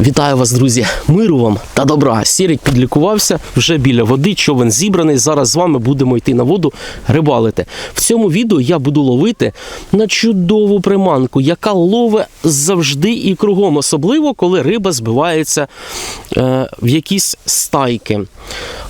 Вітаю вас, друзі! Миру вам та добра. Сірик підлікувався вже біля води, човен зібраний. Зараз з вами будемо йти на воду рибалити. В цьому відео я буду ловити на чудову приманку, яка лове завжди і кругом, особливо коли риба збивається е, в якісь стайки.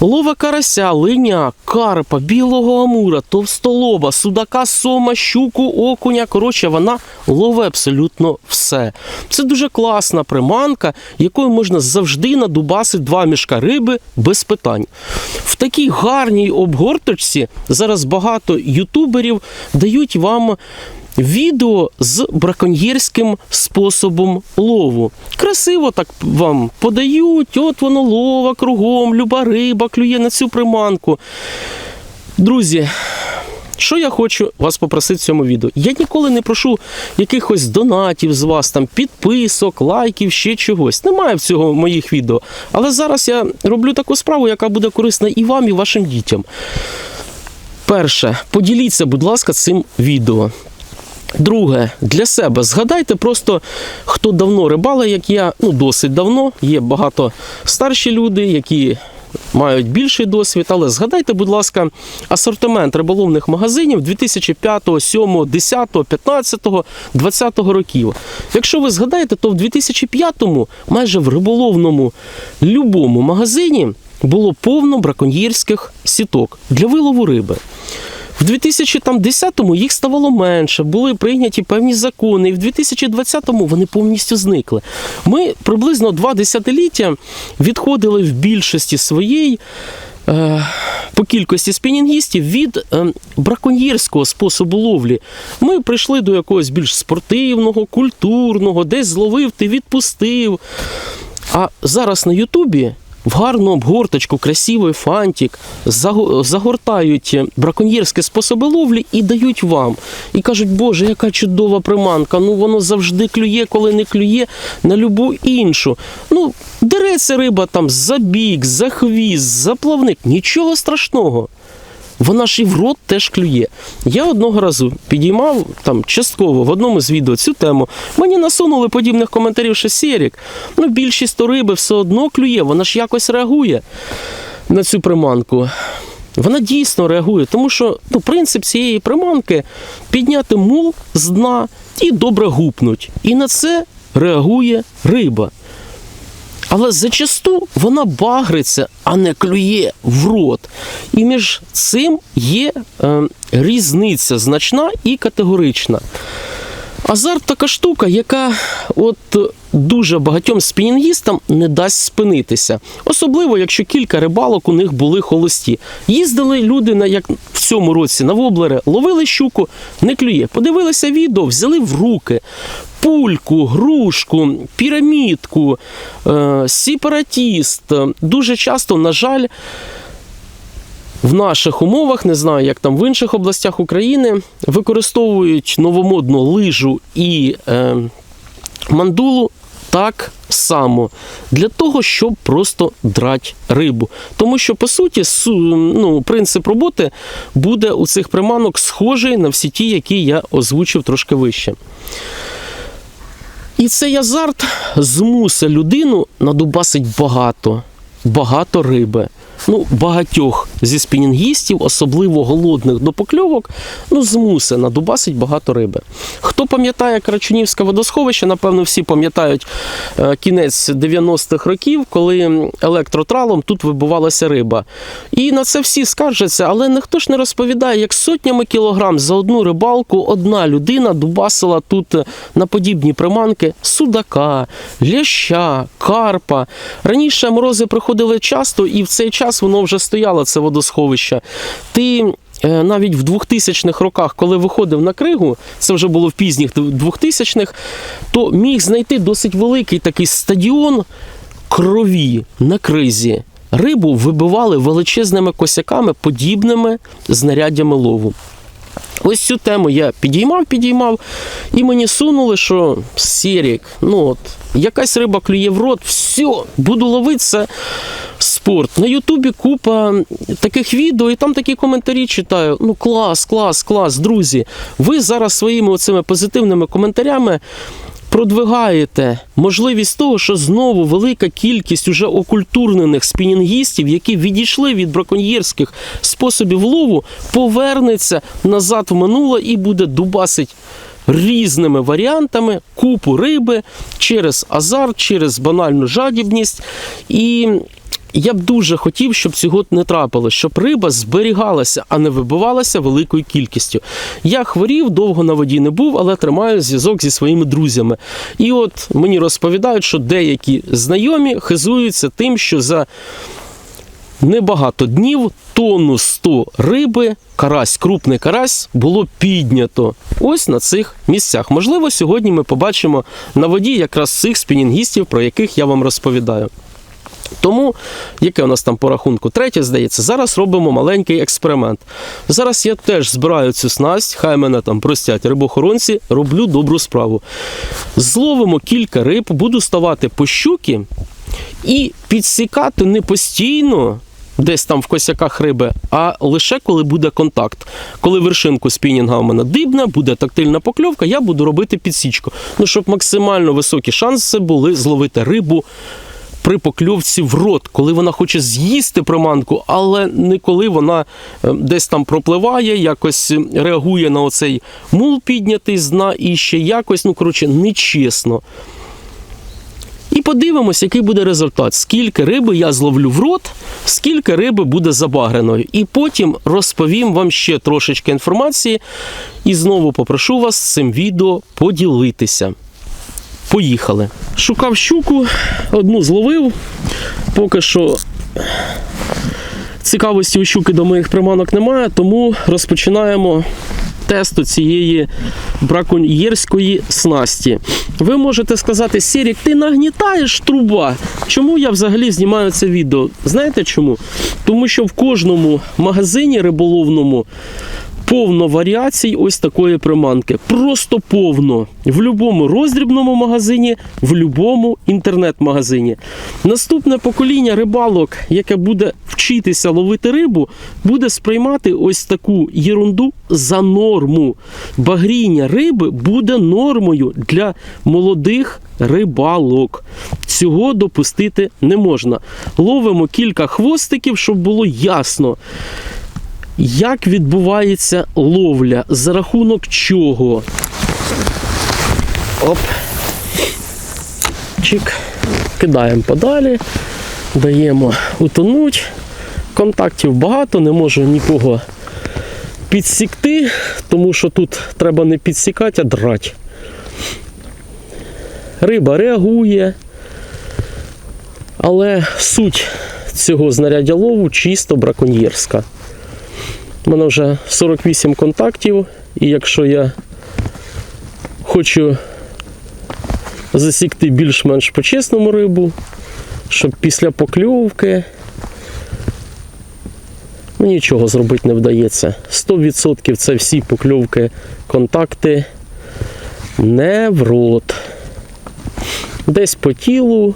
Лове карася, линя, карпа, білого амура, товстолоба, судака, сома, щуку, окуня. Коротше, вона лове абсолютно все. Це дуже класна приманка, якою можна завжди надубасити два мішка риби без питань. В такій гарній обгорточці зараз багато ютуберів дають вам. Відео з браконьєрським способом лову. Красиво так вам подають, от воно лова кругом, люба риба клює на цю приманку. Друзі, що я хочу вас попросити в цьому відео? Я ніколи не прошу якихось донатів з вас, там, підписок, лайків, ще чогось. Немає в цього моїх відео. Але зараз я роблю таку справу, яка буде корисна і вам, і вашим дітям. Перше, поділіться, будь ласка, цим відео. Друге, для себе згадайте просто, хто давно рибали, як я, ну досить давно. Є багато старші люди, які мають більший досвід. Але згадайте, будь ласка, асортимент риболовних магазинів 2005, 2007, 10, 15, 20 років. Якщо ви згадаєте, то в 2005-му майже в риболовному любому магазині було повно браконьєрських сіток для вилову риби. В 2010-му їх ставало менше, були прийняті певні закони, і в 2020-му вони повністю зникли. Ми приблизно два десятиліття відходили в більшості своєї. е, По кількості спінінгістів від е, браконьєрського способу ловлі ми прийшли до якогось більш спортивного, культурного, десь зловив, ти відпустив. А зараз на Ютубі в гарну обгорточку, красивий фантик, загортають браконьєрські способи ловлі і дають вам. І кажуть, боже, яка чудова приманка, ну воно завжди клює, коли не клює на любу іншу. Ну, дереться риба там за бік, за хвіст, за плавник, нічого страшного. Вона ж і в рот теж клює. Я одного разу підіймав там частково в одному з відео цю тему. Мені насунули подібних коментарів, що Сєрік, ну більшість то риби все одно клює, вона ж якось реагує на цю приманку. Вона дійсно реагує, тому що ну, принцип цієї приманки підняти мул з дна і добре гупнуть. І на це реагує риба. Але зачасту вона багриться, а не клює в рот. І між цим є е, різниця значна і категорична. Азарт така штука, яка от дуже багатьом спінінгістам не дасть спинитися. Особливо, якщо кілька рибалок у них були холості. Їздили люди на як в цьому році на воблери, ловили щуку, не клює. Подивилися відео, взяли в руки. Пульку, грушку, пірамідку, е, сепаратіст. Дуже часто, на жаль, в наших умовах, не знаю, як там в інших областях України, використовують новомодну лижу і е, мандулу так само для того, щоб просто драти рибу. Тому що, по суті, су- ну, принцип роботи буде у цих приманок схожий на всі ті, які я озвучив трошки вище. І цей азарт змусить людину надубасить багато, багато риби. Ну, багатьох зі спінінгістів, особливо голодних до покльовок, ну, змусить надубасить багато риби. Хто пам'ятає Крачунівське водосховище, напевно, всі пам'ятають е, кінець 90-х років, коли електротралом тут вибувалася риба. І на це всі скаржаться, але ніхто ж не розповідає, як сотнями кілограм за одну рибалку одна людина дубасила тут е, на подібні приманки судака, ляща, карпа. Раніше морози приходили часто, і в цей час воно вже стояло, це водосховище. Ти е, навіть в 2000-х роках, коли виходив на кригу, це вже було в пізніх 2000-х, то міг знайти досить великий такий стадіон крові на кризі. Рибу вибивали величезними косяками, подібними знаряддями лову. Ось цю тему я підіймав, підіймав, і мені сунули, що Сірік, ну от, якась риба клює в рот, все, буду ловити це спорт. На Ютубі купа таких відео, і там такі коментарі читаю. Ну клас, клас, клас, друзі. Ви зараз своїми оцими позитивними коментарями продвигаєте можливість того, що знову велика кількість уже окультурнених спінінгістів, які відійшли від браконьєрських способів лову, повернеться назад в минуле і буде дубасить різними варіантами купу риби через азарт, через банальну жадібність. І я б дуже хотів, щоб цього не трапилось, щоб риба зберігалася, а не вибивалася великою кількістю. Я хворів, довго на воді не був, але тримаю зв'язок зі своїми друзями. І от мені розповідають, що деякі знайомі хизуються тим, що за небагато днів тонну 100 риби, карась, крупний карась, було піднято ось на цих місцях. Можливо, сьогодні ми побачимо на воді якраз цих спінінгістів, про яких я вам розповідаю. Тому, яке у нас там по рахунку? Третє, здається, зараз робимо маленький експеримент. Зараз я теж збираю цю снасть, хай мене там простять рибохоронці, роблю добру справу. Зловимо кілька риб, буду ставати по щуки і підсікати не постійно. Десь там в косяках риби, а лише коли буде контакт. Коли вершинку спінінга у мене дибна, буде тактильна покльовка, я буду робити підсічку. Ну, щоб максимально високі шанси були зловити рибу при покльовці в рот, коли вона хоче з'їсти приманку, але не коли вона е, десь там пропливає, якось е, реагує на оцей мул піднятий з дна і ще якось, ну коротше, нечесно. І подивимось, який буде результат. Скільки риби я зловлю в рот, скільки риби буде забагреною. І потім розповім вам ще трошечки інформації. І знову попрошу вас з цим відео поділитися. Поїхали. Шукав щуку, одну зловив. Поки що цікавості у щуки до моїх приманок немає, тому розпочинаємо тесту цієї браконьєрської снасті. Ви можете сказати, Сірік, ти нагнітаєш труба. Чому я взагалі знімаю це відео? Знаєте чому? Тому що в кожному магазині риболовному повно варіацій ось такої приманки. Просто повно. В будь-якому роздрібному магазині, в будь-якому інтернет-магазині. Наступне покоління рибалок, яке буде вчитися ловити рибу, буде сприймати ось таку єрунду за норму. Багріння риби буде нормою для молодих рибалок. Цього допустити не можна. Ловимо кілька хвостиків, щоб було ясно. Як відбувається ловля? За рахунок чого? Оп. Чик. Кидаємо подалі, даємо утонуть. Контактів багато, не можу нікого підсікти, тому що тут треба не підсікати, а драти. Риба реагує, але суть цього знаряддя лову чисто браконьєрська. У мене вже 48 контактів, і якщо я хочу засікти більш-менш по-чесному рибу, щоб після покльовки ну, нічого зробити не вдається. 100% це всі покльовки, контакти не в рот. Десь по тілу.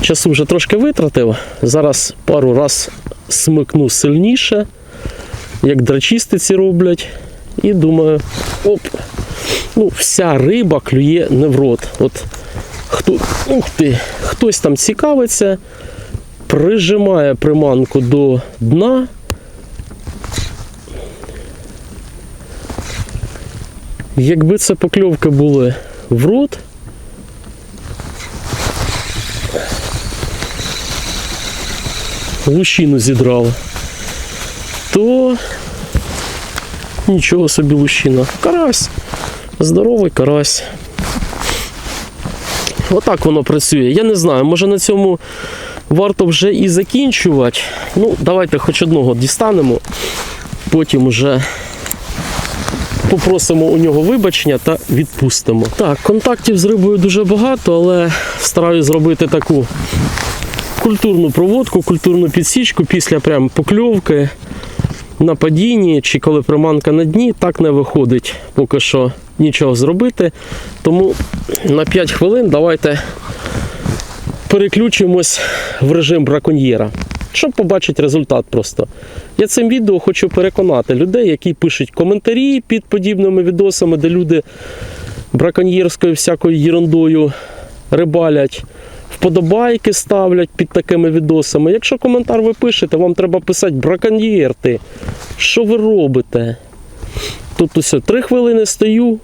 Часу вже трошки витратив. Зараз пару раз смикну сильніше, як драчистиці роблять. І думаю, оп, ну, вся риба клює не в рот. От хто, ух ти, хтось там цікавиться, прижимає приманку до дна. Якби це покльовки були в рот, лущину зідрав, то нічого собі лущина. Карась. Здоровий карась. Отак воно працює. Я не знаю, може на цьому варто вже і закінчувати. Ну, давайте хоч одного дістанемо, потім вже попросимо у нього вибачення та відпустимо. Так, контактів з рибою дуже багато, але стараюсь зробити таку культурну проводку, культурну підсічку після прям покльовки на падінні чи коли приманка на дні, так не виходить поки що нічого зробити. Тому на 5 хвилин давайте переключимось в режим браконьєра. Щоб побачити результат просто. Я цим відео хочу переконати людей, які пишуть коментарі під подібними відосами, де люди браконьєрською всякою єрундою рибалять, вподобайки ставлять під такими відосами. Якщо коментар ви пишете, вам треба писати браконьєр ти. Що ви робите? Тут усе три хвилини стою.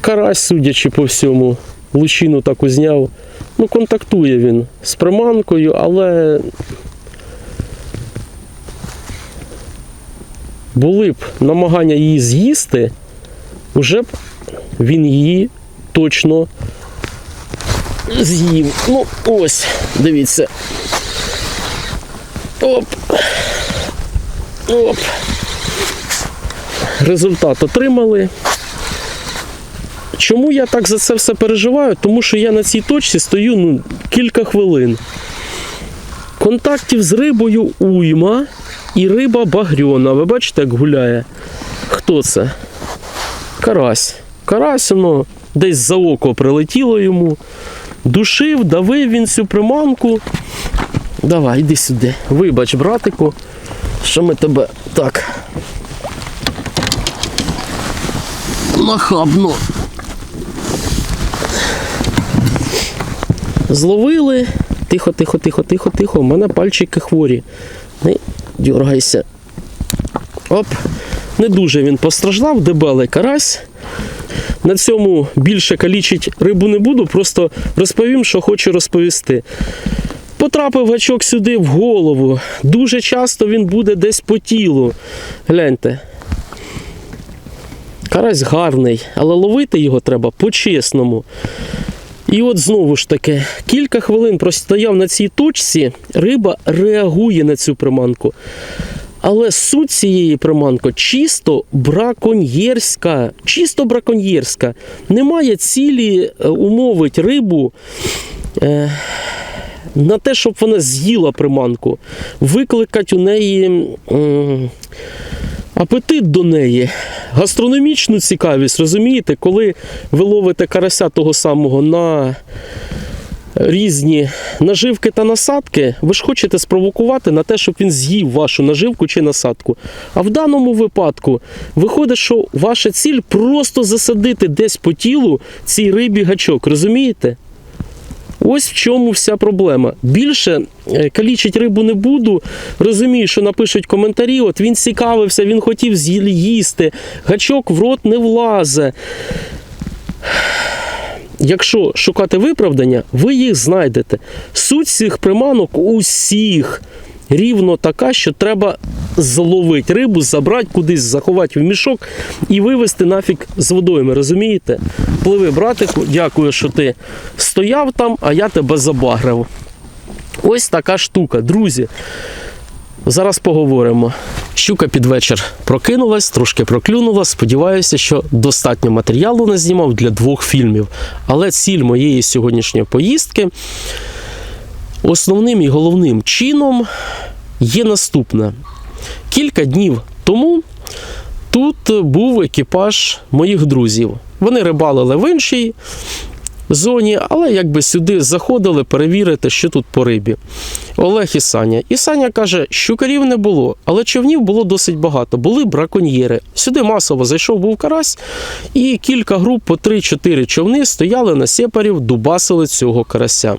Карась, судячи по всьому, лучину таку зняв. Ну, контактує він з приманкою, але були б намагання її з'їсти, вже б він її точно з'їв. Ну, ось, дивіться. Оп. Оп. Результат отримали. Чому я так за це все переживаю? Тому що я на цій точці стою ну, кілька хвилин. Контактів з рибою уйма і риба багрьона. Ви бачите, як гуляє? Хто це? Карась. Карась, воно десь за око прилетіло йому. Душив, давив він цю приманку. Давай, йди сюди. Вибач, братику, що ми тебе так. Нахабно. Зловили. Тихо, тихо, тихо, тихо, тихо. У мене пальчики хворі. Не дергайся. Оп. Не дуже він постраждав, дебелий карась. На цьому більше калічить рибу не буду, просто розповім, що хочу розповісти. Потрапив гачок сюди в голову. Дуже часто він буде десь по тілу. Гляньте. Карась гарний, але ловити його треба по-чесному. І от знову ж таки, кілька хвилин простояв на цій точці, риба реагує на цю приманку. Але суть цієї приманки чисто браконьєрська. Чисто браконьєрська. Немає цілі е, умовить рибу. Е, на те, щоб вона з'їла приманку, викликати у неї м, апетит до неї, гастрономічну цікавість, розумієте, коли ви ловите карася того самого на різні наживки та насадки, ви ж хочете спровокувати на те, щоб він з'їв вашу наживку чи насадку. А в даному випадку виходить, що ваша ціль просто засадити десь по тілу цій рибі гачок, розумієте? Ось в чому вся проблема. Більше е, калічить рибу не буду. Розумію, що напишуть коментарі. От він цікавився, він хотів з'їсти, гачок в рот не влазе. Якщо шукати виправдання, ви їх знайдете. Суть цих приманок усіх рівно така, що треба зловити рибу, забрати кудись, заховати в мішок і вивезти нафіг з водойми. Розумієте? Пливи, братику, дякую, що ти стояв там, а я тебе забагрив. Ось така штука, друзі. Зараз поговоримо. Щука під вечір прокинулась, трошки проклюнула. Сподіваюся, що достатньо матеріалу не знімав для двох фільмів. Але ціль моєї сьогоднішньої поїздки основним і головним чином є наступне. Кілька днів тому тут був екіпаж моїх друзів. Вони рибалили в іншій зоні, але якби сюди заходили перевірити, що тут по рибі. Олег і Саня. І Саня каже, щукарів не було, але човнів було досить багато. Були браконьєри. Сюди масово зайшов був карась, і кілька груп по 3-4 човни стояли на сепарів, дубасили цього карася.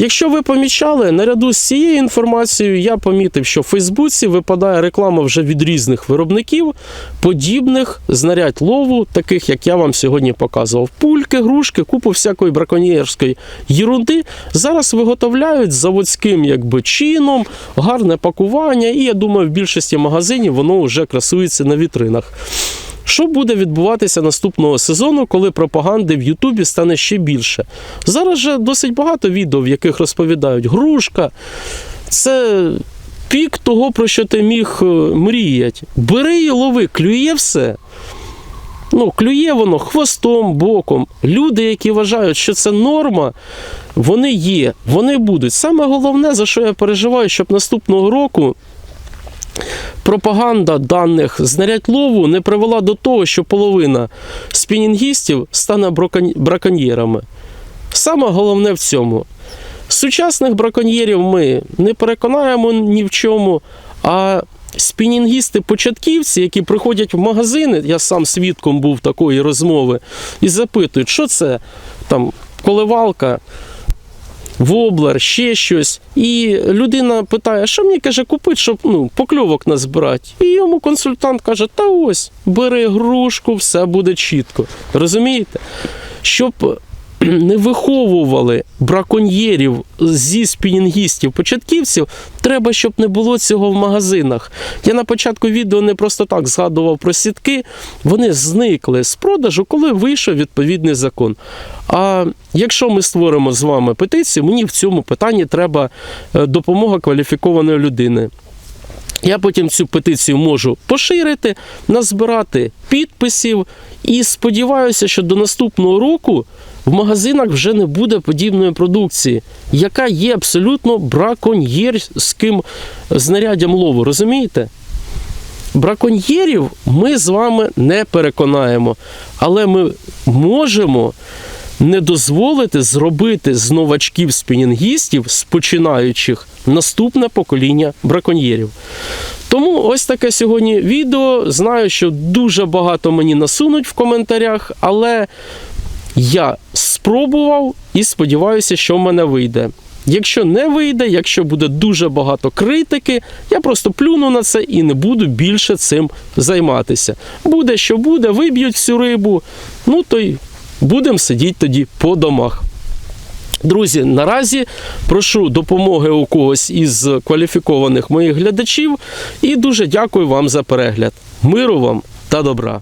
Якщо ви помічали, наряду з цією інформацією я помітив, що в Фейсбуці випадає реклама вже від різних виробників, подібних знарядь лову, таких як я вам сьогодні показував. Пульки, грушки, купу всякої браконьєрської єрунди зараз виготовляють заводським якби, чином, гарне пакування, і я думаю, в більшості магазинів воно вже красується на вітринах. Що буде відбуватися наступного сезону, коли пропаганди в Ютубі стане ще більше? Зараз же досить багато відео, в яких розповідають грушка. Це пік того, про що ти міг е, мріяти. Бери і лови, клює все. Ну, клює воно хвостом, боком. Люди, які вважають, що це норма, вони є, вони будуть. Саме головне, за що я переживаю, щоб наступного року пропаганда даних знарядь лову не привела до того, що половина спінінгістів стане браконьєрами. Саме головне в цьому. Сучасних браконьєрів ми не переконаємо ні в чому. А спінінгісти-початківці, які приходять в магазини, я сам свідком був такої розмови, і запитують, що це там коливалка, воблер, ще щось. І людина питає, що мені каже, купити, щоб ну, покльовок назбирати. І йому консультант каже: та ось, бери грушку, все буде чітко. Розумієте? Щоб не виховували браконьєрів зі спінінгістів, початківців, треба, щоб не було цього в магазинах. Я на початку відео не просто так згадував про сітки. Вони зникли з продажу, коли вийшов відповідний закон. А якщо ми створимо з вами петицію, мені в цьому питанні треба е, допомога кваліфікованої людини. Я потім цю петицію можу поширити, назбирати підписів і сподіваюся, що до наступного року в магазинах вже не буде подібної продукції, яка є абсолютно браконьєрським знаряддям лову. Розумієте? Браконьєрів ми з вами не переконаємо, але ми можемо не дозволити зробити з новачків спінінгістів, з починаючих, наступне покоління браконьєрів. Тому ось таке сьогодні відео. Знаю, що дуже багато мені насунуть в коментарях, але я спробував і сподіваюся, що в мене вийде. Якщо не вийде, якщо буде дуже багато критики, я просто плюну на це і не буду більше цим займатися. Буде, що буде, виб'ють всю рибу, ну то й будемо сидіти тоді по домах. Друзі, наразі прошу допомоги у когось із кваліфікованих моїх глядачів і дуже дякую вам за перегляд. Миру вам та добра!